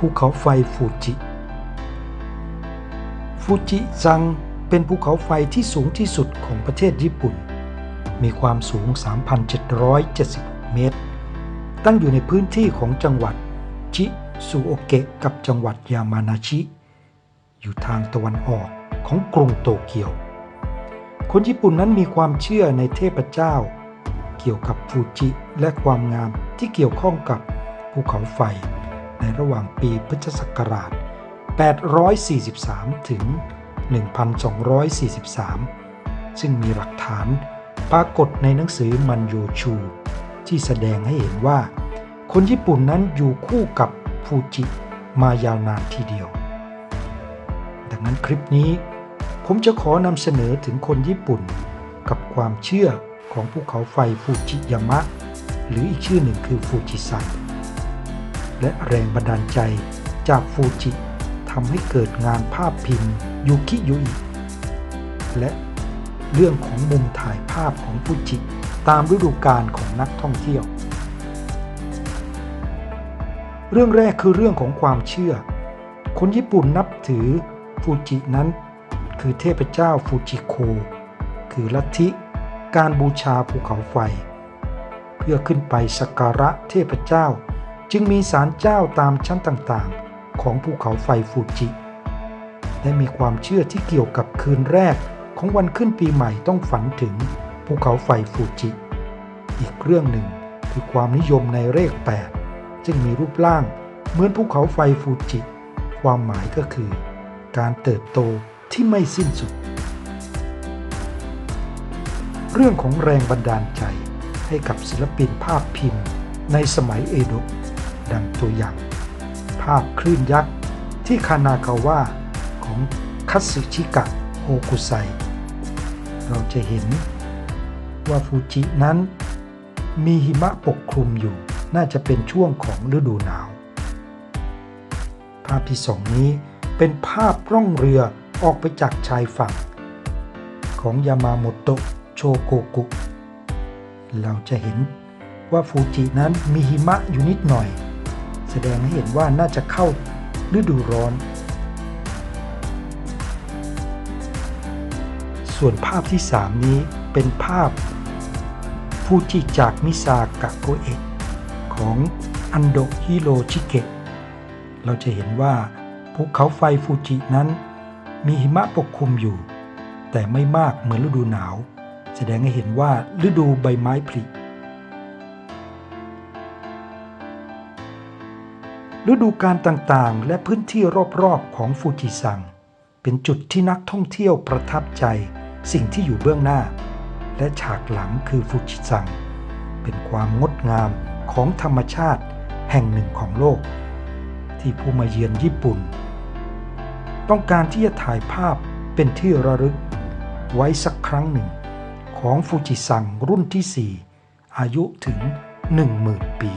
ภูเขาไฟฟูจิฟูจิซังเป็นภูเขาไฟที่สูงที่สุดของประเทศญี่ปุ่น มีความสูง 3,770เมตร ตั้งอยู่ในพื้นที่ของจังหวัดชิซูโอเกะกับจังหวัดยามานาชิ อยู่ทางตะวันออกของกรุงโตเกียว คนญี่ปุ่นนั้นมีความเชื่อในเทพเจ้า เกี่ยวกับฟูจิและความงามที่เกี่ยวข้องกับภูเขาไฟ ในระหว่างปีพุทธศักราช 843 ถึง 1243 ซึ่งมีหลักฐานปรากฏในหนังสือมันโยชู ที่แสดงให้เห็นว่า คนญี่ปุ่นนั้นอยู่คู่กับฟูจิมายาวนานทีเดียว ดังนั้นคลิปนี้ ผมจะขอนำเสนอถึงคนญี่ปุ่น กับความเชื่อของภูเขาไฟฟูจิยามะ หรืออีกชื่อหนึ่งคือฟูจิซัง และแรงบันดาลใจจากฟูจิทำให้เกิดงานภาพพิมพ์ยูคิยุอิและเรื่องของมุมถ่ายภาพของฟูจิตามฤดูกาลของนักท่องเที่ยว เรื่องแรกคือเรื่องของความเชื่อ คนญี่ปุ่นนับถือฟูจินั้น คือเทพเจ้าฟูจิโค คือลัทธิการบูชาภูเขาไฟ เพื่อขึ้นไปสักการะเทพเจ้า จึงมีศาลเจ้าตามชั้นต่างๆ ของภูเขาไฟฟูจิ และมีความเชื่อที่เกี่ยวกับคืนแรกของวันขึ้นปีใหม่ต้องฝันถึงภูเขาไฟฟูจิ อีกเรื่องหนึ่งคือความนิยมในเลข 8 ซึ่งมีรูปร่างเหมือนภูเขาไฟฟูจิ ความหมายก็คือ การเติบโตที่ไม่สิ้นสุด เรื่องของแรงบันดาลใจให้กับศิลปินภาพพิมพ์ในสมัยเอโดะ ดังตัวอย่าง ภาพคลื่นยักษ์ที่คานาคาวะของคัตสึชิกะโฮกุไซ เราจะเห็นว่าฟูจินั้นมีหิมะปกคลุมอยู่น่าจะเป็นช่วงของฤดูหนาว ภาพที่สองนี้เป็นภาพร่องเรือออกไปจากชายฝั่ง ของยามาโมโตะโชโกกุ เราจะเห็นว่าฟูจินั้นมีหิมะอยู่นิดหน่อย แสดงให้เห็นว่าน่าจะเข้าฤดูร้อน ส่วนภาพที่ 3 นี้เป็นภาพฟูจิจากมิซากะโกเอะของอันโดฮิโรชิเกะ เราจะเห็นว่าภูเขาไฟฟูจินั้น มีหิมะปกคลุมอยู่ แต่ไม่มากเหมือนฤดูหนาว แสดงให้เห็นว่าฤดูใบไม้ผลิ ฤดูการต่างๆ และพื้นที่รอบๆ ของฟูจิซัง เป็นจุดที่นักท่องเที่ยวประทับใจสิ่งที่อยู่เบื้องหน้า และฉากหลังคือฟูจิซัง เป็นความงดงามของธรรมชาติแห่งหนึ่งของโลก ที่ผู้มาเยือนญี่ปุ่น ต้องการที่จะถ่ายภาพเป็นที่ระลึก ไว้สักครั้งหนึ่ง ของฟูจิซังรุ่นที่ 4 อายุถึง 10,000 ปี